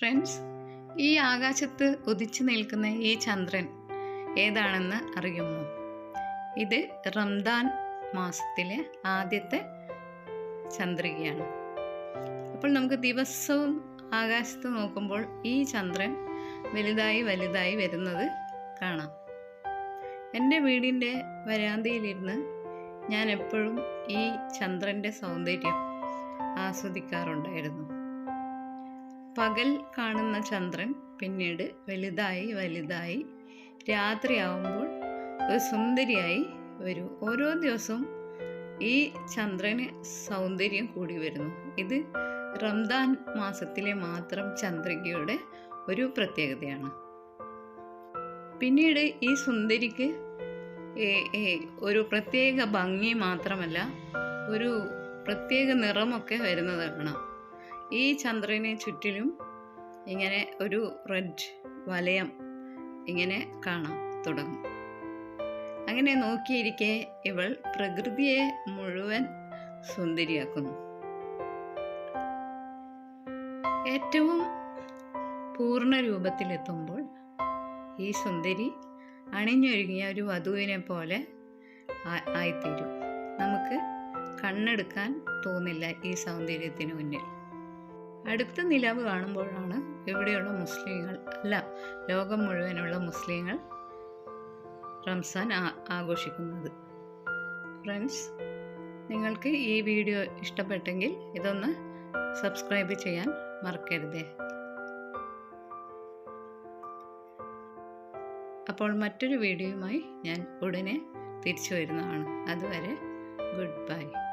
Friends ഈ ആകാശത്ത് ഉദിച്ചു നിൽക്കുന്ന ഈ ചന്ദ്രൻ ഏതാണെന്ന് അറിയുമോ? ഇത് റംദാൻ മാസത്തിലെ ആദ്യത്തെ ചന്ദ്രികയാണ്. അപ്പോൾ നമുക്ക് ദിവസവും ആകാശത്ത് നോക്കുമ്പോൾ ഈ ചന്ദ്രൻ വലുതായി വലുതായി വരുന്നത് കാണാം. എന്റെ വീടിന്റെ വരാന്തയിലിരുന്ന് ഞാൻ എപ്പോഴും ഈ ചന്ദ്രന്റെ സൗന്ദര്യം ആസ്വദിക്കാറുണ്ടായിരുന്നു. പകൽ കാണുന്ന ചന്ദ്രൻ പിന്നീട് വലുതായി വലുതായി രാത്രിയാവുമ്പോൾ ഒരു സുന്ദരിയായി വരും. ഓരോ ദിവസവും ഈ ചന്ദ്രന് സൗന്ദര്യം കൂടി വരുന്നു. ഇത് റംദാൻ മാസത്തിലെ മാത്രം ചന്ദ്രികയുടെ ഒരു പ്രത്യേകതയാണ്. പിന്നീട് ഈ സുന്ദരിക്ക് ഒരു പ്രത്യേക ഭംഗി മാത്രമല്ല ഒരു പ്രത്യേക നിറമൊക്കെ വരുന്നത് കാണാം. ഈ ചന്ദ്രന് ചുറ്റിലും ഇങ്ങനെ ഒരു റെഡ് വലയം ഇങ്ങനെ കാണാൻ തുടങ്ങും. അങ്ങനെ നോക്കിയിരിക്കെ ഇവൾ പ്രകൃതിയെ മുഴുവൻ സുന്ദരിയാക്കുന്നു. ഏറ്റവും പൂർണ രൂപത്തിലെത്തുമ്പോൾ ഈ സുന്ദരി അണിഞ്ഞൊരുങ്ങിയ ഒരു വധുവിനെ പോലെ ആയിത്തീരും. നമുക്ക് കണ്ണെടുക്കാൻ തോന്നില്ല ഈ സൗന്ദര്യത്തിന് മുന്നിൽ. അടുത്ത നിലാവ് കാണുമ്പോഴാണ് ഇവിടെയുള്ള മുസ്ലിങ്ങൾ അല്ല ലോകം മുഴുവനുള്ള മുസ്ലിങ്ങൾ റംസാൻ ആഘോഷിക്കുന്നത്. ഫ്രണ്ട്സ് നിങ്ങൾക്ക് ഈ വീഡിയോ ഇഷ്ടപ്പെട്ടെങ്കിൽ ഇതൊന്ന് സബ്സ്ക്രൈബ് ചെയ്യാൻ മറക്കരുതേ. അപ്പോൾ മറ്റൊരു വീഡിയോയുമായി ഞാൻ ഉടനെ തിരിച്ചു വരുന്നതാണ്. അതുവരെ ഗുഡ് ബൈ.